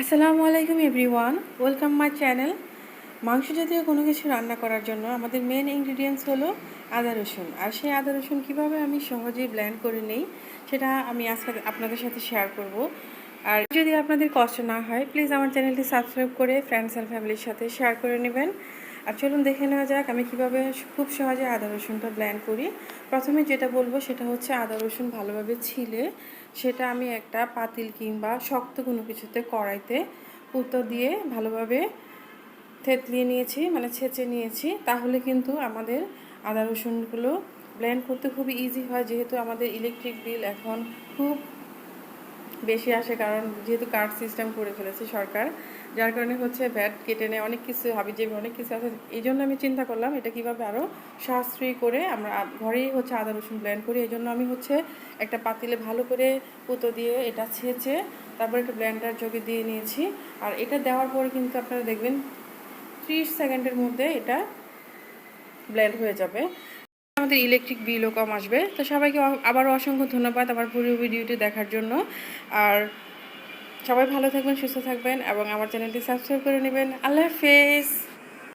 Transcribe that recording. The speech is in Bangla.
আসসালামু আলাইকুম এভরিওয়ান, ওয়েলকাম মাই চ্যানেল। মাংস জাতীয় কোনো কিছু রান্না করার জন্য আমাদের মেন ইনগ্রিডিয়েন্টস হলো আদা রসুন। আর সেই আদা রসুন কীভাবে আমি সহজেই ব্ল্যান্ড করে নেই, সেটা আমি আজকে আপনাদের সাথে শেয়ার করব। আর যদি আপনাদের কষ্ট না হয় প্লিজ আমার চ্যানেলটি সাবস্ক্রাইব করে ফ্রেন্ডস অ্যান্ড ফ্যামিলির সাথে শেয়ার করে নেবেন। আর চলুন দেখে নেওয়া যাক আমি কীভাবে খুব সহজে আদা রসুনটা ব্ল্যান্ড করি। প্রথমে যেটা বলব সেটা হচ্ছে আদা রসুন ভালোভাবে ছিলে। সেটা আমি একটা পাতিল কিংবা শক্ত কোনো কিছুতে কড়াইতে পুতো দিয়ে ভালোভাবে থেতলিয়ে নিয়েছি মানে ছেঁচে নিয়েছি। তাহলে কিন্তু আমাদের আদা রসুনগুলো ব্লেন্ড করতে খুবই ইজি হয়, যেহেতু আমাদের ইলেকট্রিক বিল এখন খুব বেশি আসে কারণ যেহেতু কার্ড সিস্টেম করে ফেলেছে সরকার, যার কারণে হচ্ছে ভ্যাট কেটে নেয়, অনেক কিছু হাবি, যে অনেক কিছু আছে। এই জন্য আমি চিন্তা করলাম এটা কীভাবে আরও সাশ্রয়ী করে আমরা ঘরেই হচ্ছে আদা রসুন ব্লেন্ড করি। এই জন্য আমি হচ্ছে একটা পাতিলে ভালো করে পুতো দিয়ে এটা ছেঁচে তারপর একটা ব্ল্যান্ডার যোগে দিয়ে নিয়েছি। আর এটা দেওয়ার পরে কিন্তু আপনারা দেখবেন ত্রিশ সেকেন্ডের মধ্যে এটা ব্লেন্ড হয়ে যাবে। আমাদের ইলেকট্রিক বিলও কম আসবে। তো সবাইকে আবারও অসংখ্য ধন্যবাদ আমার পুরো ভিডিওটি দেখার জন্য। আর সবাই ভালো থাকবেন, সুস্থ থাকবেন এবং আমার চ্যানেলটি সাবস্ক্রাইব করে নেবেন। আল্লাহ হাফেজ!